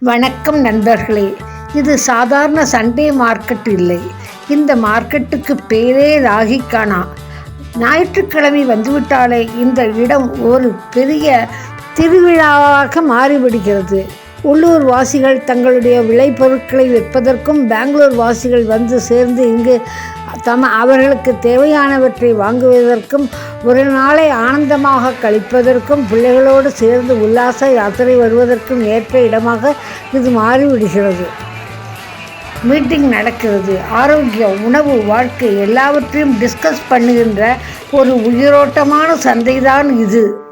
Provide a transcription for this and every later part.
வணக்கம் நண்பர்களே. இது சாதாரண சண்டே மார்க்கெட் இல்லை. இந்த மார்க்கெட்டுக்கு பேரே ராகிக்கானா ஞாயிற்றுக்கிழமை வந்துவிட்டாலே இந்த இடம் ஒரு பெரிய திருவிழாவாக மாறிவிடுகிறது. உள்ளூர் வாசிகள் தங்களுடைய விளைபொருட்களை விற்பதற்கும் பெங்களூர் வாசிகள் வந்து சேர்ந்து இங்கு தம அவர்களுக்கு தேவையானவற்றை வாங்குவதற்கும் ஒரு நாளை ஆனந்தமாக கழிப்பதற்கும் பிள்ளைகளோடு சேர்ந்து உல்லாச யாத்திரை வருவதற்கும் ஏற்ற இடமாக இது மாறிவிடுகிறது. மீட்டிங் நடக்கிறது. ஆரோக்கியம் உணவு வாழ்க்கை எல்லாவற்றையும் டிஸ்கஸ் பண்ணுகின்ற ஒரு உயிரோட்டமான சந்தைதான் இது.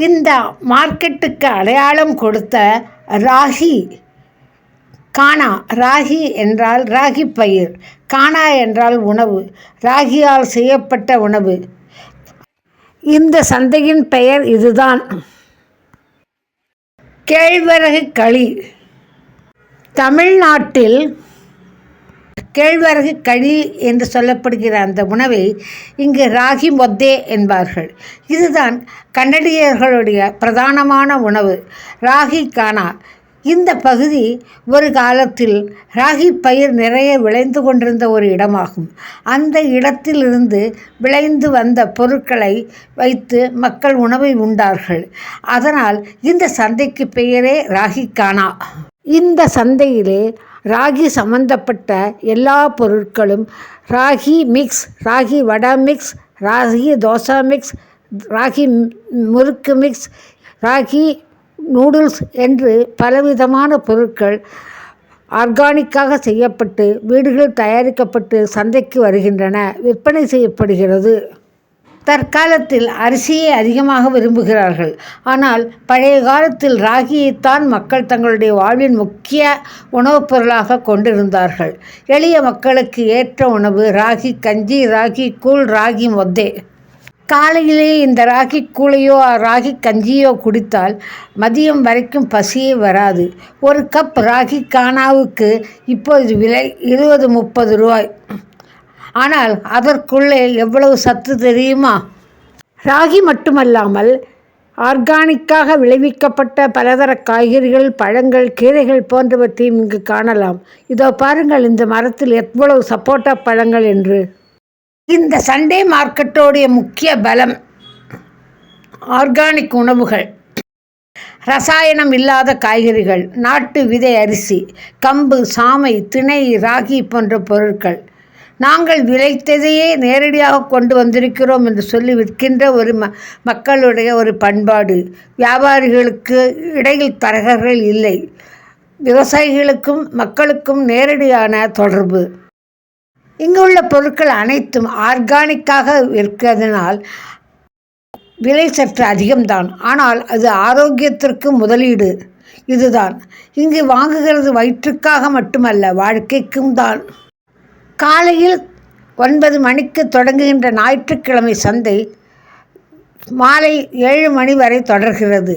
இந்த மார்க்கெட்டுக்கு அடையாளம் கொடுத்த ராகி கானா ராகி என்றால் ராகி பயிர் கானா என்றால் உணவு ராகியால் செய்யப்பட்ட உணவு. இந்த சந்தையின் பெயர் இதுதான். கேழ்வரகு களி. தமிழ்நாட்டில் கேழ்வரகு களி என்று சொல்லப்படுகிற அந்த உணவை இங்கு ராகி மொத்தே என்பார்கள். இதுதான் கன்னடியர்களுடைய பிரதானமான உணவு. ராகி கானா. இந்த பகுதி ஒரு காலத்தில் ராகி பயிர் நிறைய விளைந்து கொண்டிருந்த ஒரு இடமாகும். அந்த இடத்திலிருந்து விளைந்து வந்த பொருட்களை வைத்து மக்கள் உணவை உண்டார்கள். அதனால் இந்த சந்தைக்கு பெயரே ராகி கானா. இந்த சந்தையிலே ராகி சம்பந்தப்பட்ட எல்லா பொருட்களும் ragi mix ragi vada mix ragi dosa mix ragi murukku mix ragi noodles என்று பலவிதமான பொருட்கள் ஆர்கானிக்காக செய்யப்பட்டு வீடுகளில் தயாரிக்கப்பட்டு சந்தைக்கு வருகின்றன. விற்பனை செய்யப்படுகிறது. தற்காலத்தில் அரிசியை அதிகமாக விரும்புகிறார்கள். ஆனால் பழைய காலத்தில் ராகியைத்தான் மக்கள் தங்களுடைய வாழ்வின் முக்கிய உணவுப் பொருளாக கொண்டிருந்தார்கள். எளிய மக்களுக்கு ஏற்ற உணவு ராகி கஞ்சி ராகி கூழ் ராகி மொத்தே காலையிலே இந்த ராகி கூழையோ ராகி கஞ்சியோ குடித்தால் மதியம் வரைக்கும் பசியே வராது. ஒரு கப் ராகி கானாவுக்கு இப்போது விலை இருபது முப்பது ரூபாய். ஆனால் அதற்குள்ளே எவ்வளவு சத்து தெரியுமா? ராகி மட்டுமல்லாமல் ஆர்கானிக்காக விளைவிக்கப்பட்ட பலதர காய்கறிகள் பழங்கள் கீரைகள் போன்றவற்றையும் இங்கு காணலாம். இதோ பாருங்கள் இந்த மரத்தில் எவ்வளவு சப்போட்டா பழங்கள் என்று. இந்த சண்டே மார்க்கெட்டோடைய முக்கிய பலம் ஆர்கானிக் உணவுகள். ரசாயனம் இல்லாத காய்கறிகள் நாட்டு விதை அரிசி கம்பு சாமை திணை ராகி போன்ற பொருட்கள். நாங்கள் விளைத்ததையே நேரடியாக கொண்டு வந்திருக்கிறோம் என்று சொல்லி விற்கின்ற ஒரு ம மக்களுடைய ஒரு பண்பாடு. வியாபாரிகளுக்கு இடையில் தரகர்கள் இல்லை. விவசாயிகளுக்கும் மக்களுக்கும் நேரடியான தொடர்பு. இங்குள்ள பொருட்கள் அனைத்தும் ஆர்கானிக்காக இருக்கிறதுனால் விலை சற்று அதிகம்தான். ஆனால் அது ஆரோக்கியத்திற்கு முதலீடு. இதுதான். இங்கு வாங்குகிறது வயிற்றுக்காக மட்டுமல்ல வாழ்க்கைக்கும் தான். காலையில் ஒன்பது மணிக்கு தொடங்குகின்ற ஞாயிற்றுக்கிழமை சந்தை மாலை ஏழு மணி வரை தொடர்கிறது.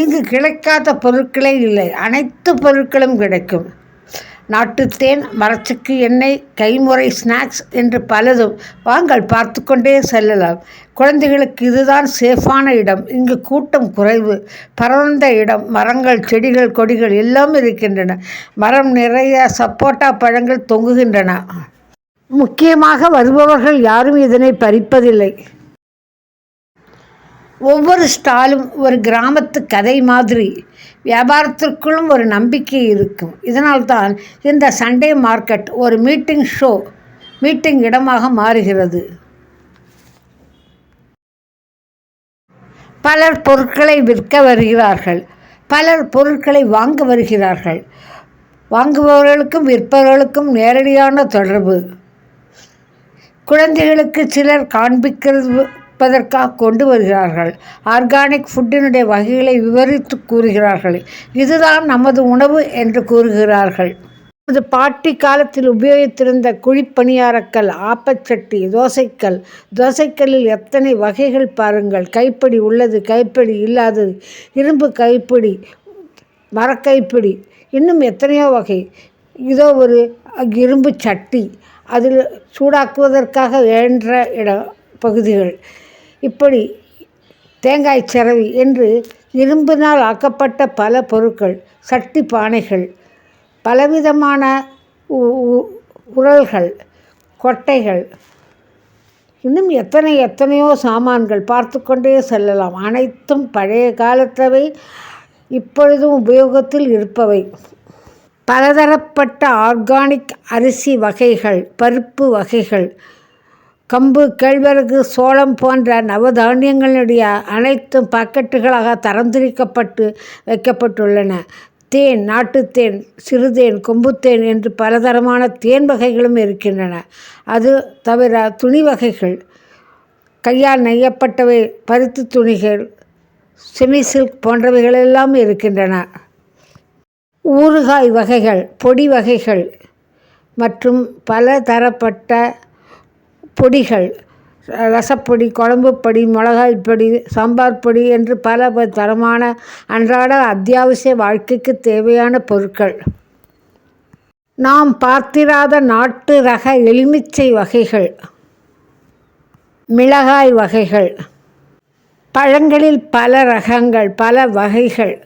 இங்கு கிடைக்காத பொருட்களே இல்லை. அனைத்து பொருட்களும் கிடைக்கும். நாட்டுத்தேன் மரச்சக்கு எண்ணெய் கைமுறை ஸ்நாக்ஸ் என்று பலதும் வாங்கள் பார்த்து கொண்டே செல்லலாம். குழந்தைகளுக்கு இதுதான் சேஃபான இடம். இங்கு கூட்டம் குறைவு. பரந்த இடம். மரங்கள் செடிகள் கொடிகள் எல்லாம் இருக்கின்றன. மரம் நிறைய சப்போட்டா பழங்கள் தொங்குகின்றன. முக்கியமாக வருபவர்கள் யாரும் இதனை பறிப்பதில்லை. ஒவ்வொரு ஸ்டாலும் ஒரு கிராமத்து கதை மாதிரி. வியாபாரத்திற்குள்ளும் ஒரு நம்பிக்கை இருக்கும். இதனால்தான் இந்த சண்டே மார்க்கெட் ஒரு மீட்டிங் ஷோ மீட்டிங் இடமாக மாறுகிறது. பலர் பொருட்களை விற்க வருகிறார்கள். பலர் பொருட்களை வாங்க வருகிறார்கள். வாங்குபவர்களுக்கும் விற்பவர்களுக்கும் நேரடியான தொடர்பு. குழந்தைகளுக்கு சிலர் காண்பிக்கிறது விற்பதற்காக கொண்டு வருகிறார்கள். ஆர்கானிக் ஃபுட்டினுடைய வகைகளை விவரித்து கூறுகிறார்கள். இதுதான் நமது உணவு என்று கூறுகிறார்கள். நமது பாட்டி காலத்தில் உபயோகித்திருந்த குழிப்பணியாரக்கல் ஆப்பச்சட்டி தோசைக்கல். தோசைக்கல்லில் எத்தனை வகைகள் பாருங்கள். கைப்பிடி உள்ளது கைப்பிடி இல்லாதது. இரும்பு கைப்பிடி மரக்கைப்பிடி இன்னும் எத்தனையோ வகை. இதோ ஒரு இரும்பு சட்டி. அதில் சூடாக்குவதற்காக ஏன்ற இடம் பகுதிகள். இப்படி தேங்காய் சரவி என்று இரும்பினால் ஆக்கப்பட்ட பல பொருட்கள் சட்டி பானைகள் பலவிதமான உ- உ- உரல்கள் கொட்டைகள் இன்னும் எத்தனை எத்தனையோ சாமான்கள் பார்த்து கொண்டே செல்லலாம். அனைத்தும் பழைய காலத்தவை இப்பொழுதும் உபயோகத்தில் இருப்பவை. பலதரப்பட்ட ஆர்கானிக் அரிசி வகைகள் பருப்பு வகைகள் கம்பு கேழ்வரகு சோளம் போன்ற நவதானியங்களுடைய அனைத்தும் பாக்கெட்டுகளாக தரம்திரிக்கப்பட்டு வைக்கப்பட்டுள்ளன. தேன் நாட்டுத்தேன் சிறுதேன் கொம்புத்தேன் என்று பலதரமான தேன் வகைகளும் இருக்கின்றன. அது தவிர துணி வகைகள் கையால் நெய்யப்பட்டவை பருத்தி துணிகள் செமி சில்க் போன்றவைகளெல்லாம் இருக்கின்றன. ஊறுகாய் வகைகள் பொடி வகைகள் மற்றும் பல தரப்பட்ட பொடிகள் ரசப்பொடி குழம்பு பொடி மிளகாய் பொடி சாம்பார் பொடி என்று பல தரமான அன்றாட அத்தியாவசிய வாழ்க்கைக்கு தேவையான பொருட்கள். நாம் பார்த்திராத நாட்டு ரக எலுமிச்சை வகைகள் மிளகாய் வகைகள் பழங்களில் பல ரகங்கள் பல வகைகள்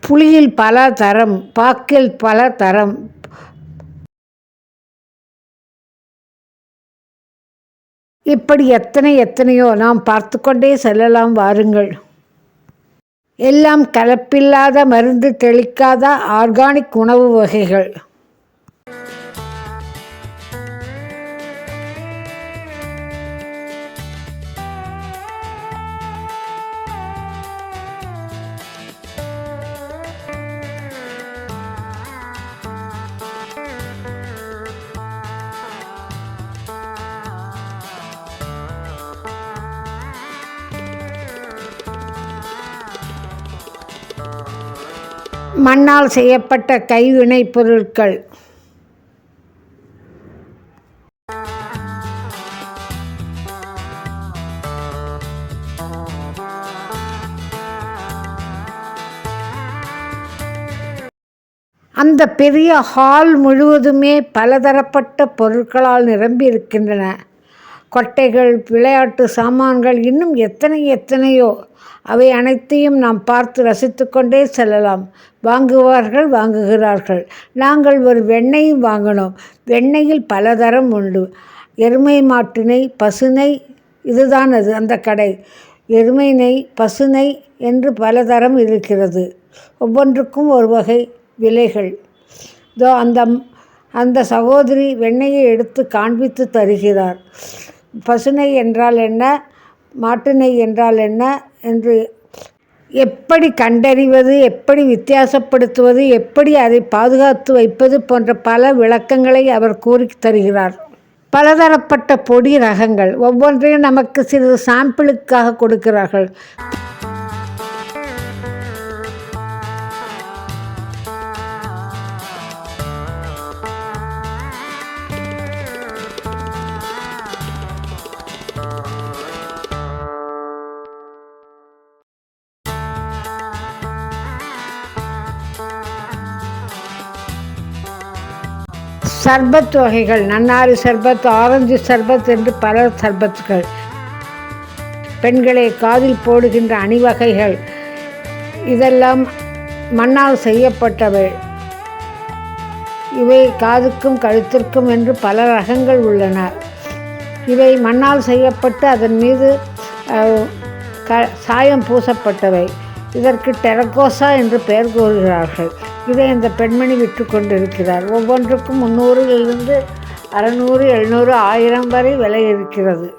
புளியில் பல தரம் பாக்கில் பல தரம் இப்படி எத்தனை எத்தனையோ நாம் பார்த்து கொண்டே செல்லலாம் வாருங்கள். எல்லாம் கலப்பில்லாத மருந்து தெளிக்காத ஆர்கானிக் உணவு வகைகள். மண்ணால் செய்யப்பட்ட கைவினை பொருட்கள். அந்த பெரிய ஹால் முழுவதுமே பலதரப்பட்ட பொருட்களால் நிரம்பி இருக்கின்றன கொட்டைகள் விளையாட்டு சாமான்கள் இன்னும் எத்தனை எத்தனையோ அவை அனைத்தையும் நாம் பார்த்து ரசித்து கொண்டே செல்லலாம். வாங்குவார்கள் வாங்குகிறார்கள். நாங்கள் ஒரு வெண்ணெயும் வாங்கினோம். வெண்ணெயில் பலதரம் உண்டு. எருமை மாட்டு நெய் இதுதான் அது அந்த கடை. எருமை நெய் பசுநெய் என்று பலதரம் இருக்கிறது. ஒவ்வொன்றுக்கும் ஒரு வகை விலைகள். இதோ அந்த அந்த சகோதரி வெண்ணெயை எடுத்து காண்பித்து தருகிறார். பசுநெய் என்றால் என்ன? மாட்டு நெய் என்றால் என்ன? என்று எப்படி கண்டறிவது எப்படி வித்தியாசப்படுத்துவது எப்படி அதை பாதுகாத்து வைப்பது போன்ற பல விளக்கங்களை அவர் கூறி தருகிறார். பலதரப்பட்ட பொடி ரகங்கள் ஒவ்வொன்றையும் நமக்கு சிறிது சாம்பிளுக்காக கொடுக்கிறார்கள். சர்பத் வகைகள் நன்னாரி சர்பத் ஆரஞ்சு சர்பத் என்று பல சர்பத்துகள். பெண்களை காதில் போடுகின்ற அணிவகைகள். இதெல்லாம் மண்ணால் செய்யப்பட்டவை. இவை காதுக்கும் கழுத்திற்கும் என்று பல ரகங்கள் உள்ளன. இவை மண்ணால் செய்யப்பட்டு அதன் மீது க சாயம் பூசப்பட்டவை. இதற்கு டெரகோசா என்று பெயர் கூறுகிறார்கள். இதை இந்த பெண்மணி விற்று கொண்டிருக்கிறார். ஒவ்வொன்றுக்கும் முந்நூறிலிருந்து அறநூறு எழுநூறு ஆயிரம் வரை விலை இருக்கிறது.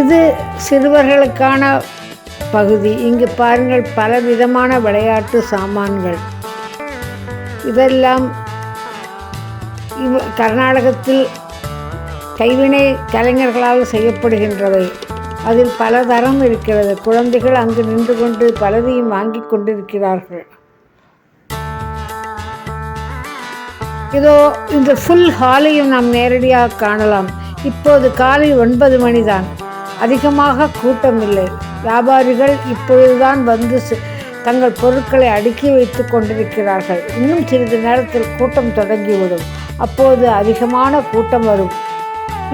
இது சிறுவர்களுக்கான பகுதி. இங்கு பாருங்கள் பல விதமான விளையாட்டு சாமான்கள். இதெல்லாம் இவ கர்நாடகத்தில் கைவினை கலைஞர்களால் செய்யப்படுகின்றவை. அதில் பல தரம் இருக்கிறது. குழந்தைகள் அங்கு நின்று கொண்டு பலதையும் வாங்கி கொண்டிருக்கிறார்கள். இதோ இந்த ஃபுல் ஹாலையும் நாம் நேரடியாக காணலாம். இப்போது காலை ஒன்பது மணிதான். அதிகமாக கூட்டம் இல்லை வியாபாரிகள் இப்பொழுதுதான் வந்து தங்கள் பொருட்களை அடுக்கி வைத்து கொண்டிருக்கிறார்கள். இன்னும் சிறிது நேரத்தில் கூட்டம் தொடங்கிவிடும். அப்போது அதிகமான கூட்டம் வரும்.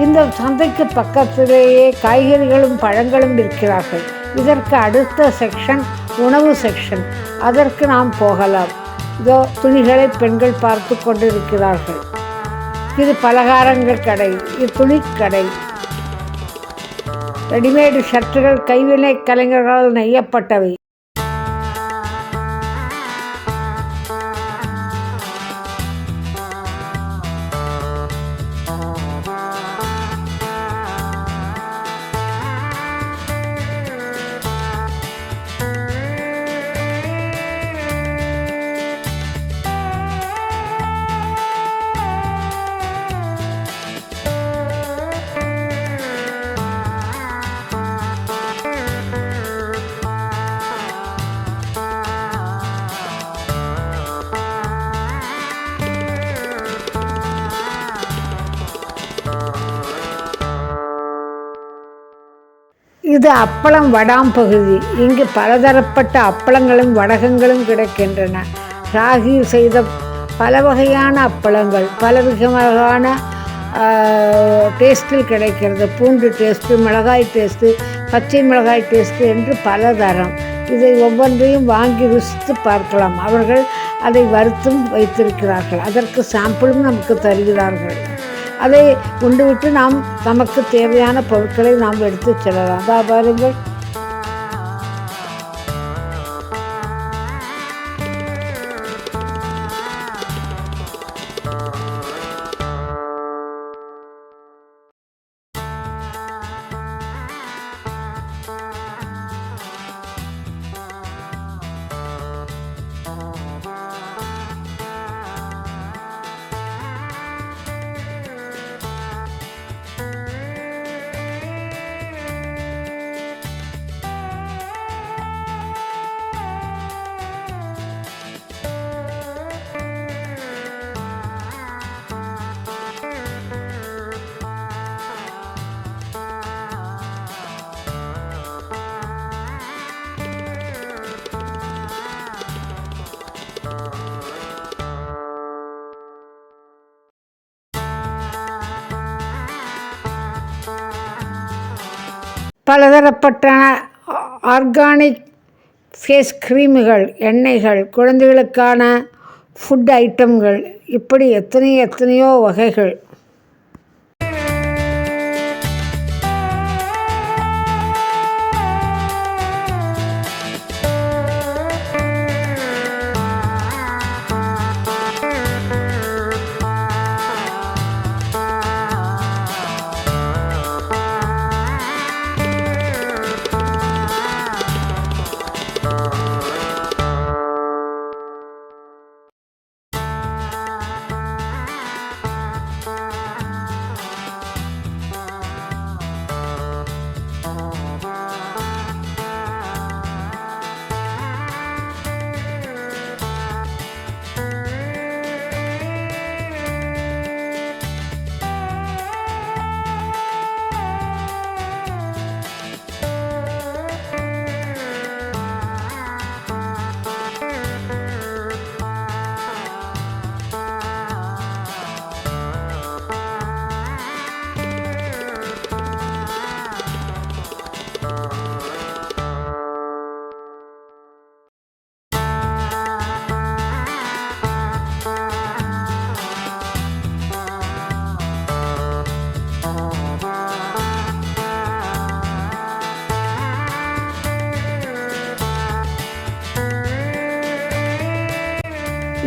இந்த சந்தைக்கு பக்கத்திலேயே காய்கறிகளும் பழங்களும் இருக்கிறார்கள். இதற்கு அடுத்த செக்ஷன் உணவு செக்ஷன். அதற்கு நாம் போகலாம். இதோ துணிகளை பெண்கள் பார்த்து கொண்டிருக்கிறார்கள். இது பலகாரங்கள் கடை. இது துணிக்கடை ரெடிமேடு ஷர்ட்டுகள் கைவினை கலைஞர்களால் நெய்யப்பட்டவை. இது அப்பளம் வடாம் பகுதி. இங்கு பலதரப்பட்ட அப்பளங்களும் வடகங்களும் கிடைக்கின்றன. ராகி செய்த பல வகையான அப்பளங்கள் பல விதமான டேஸ்ட்டில் கிடைக்கிறது. பூண்டு டேஸ்ட்டு மிளகாய் டேஸ்ட்டு பச்சை மிளகாய் டேஸ்ட்டு என்று பல தரம் இதை ஒவ்வொன்றையும் வாங்கி ருசித்து பார்க்கலாம். அவர்கள் அதை வறுத்தும் வைத்திருக்கிறார்கள். அதற்கு சாம்பிளும் நமக்கு தருகிறார்கள். அதை உண்டுவிட்டு நாம் நமக்கு தேவையான பொருட்களை நாம் எடுத்து செல்லலாம். வியாபாரங்கள் பாருங்கள் பலதரப்பட்ட ஆர்கானிக் ஃபேஸ் க்ரீமுகள் எண்ணெய்கள் குழந்தைகளுக்கான ஃபுட் ஐட்டம்கள் இப்படி எத்தனை எத்தனையோ வகைகள்.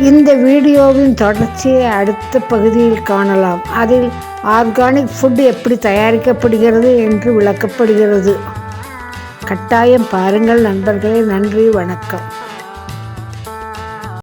இந்த வீடியோவின் தொடர்ச்சியை அடுத்த பகுதியில் காணலாம். அதில் ஆர்கானிக் ஃபுட் எப்படி தயாரிக்கப்படுகிறது என்று விளக்கப்படுகிறது. கட்டாயம் பாருங்கள் நண்பர்களே. நன்றி. வணக்கம்.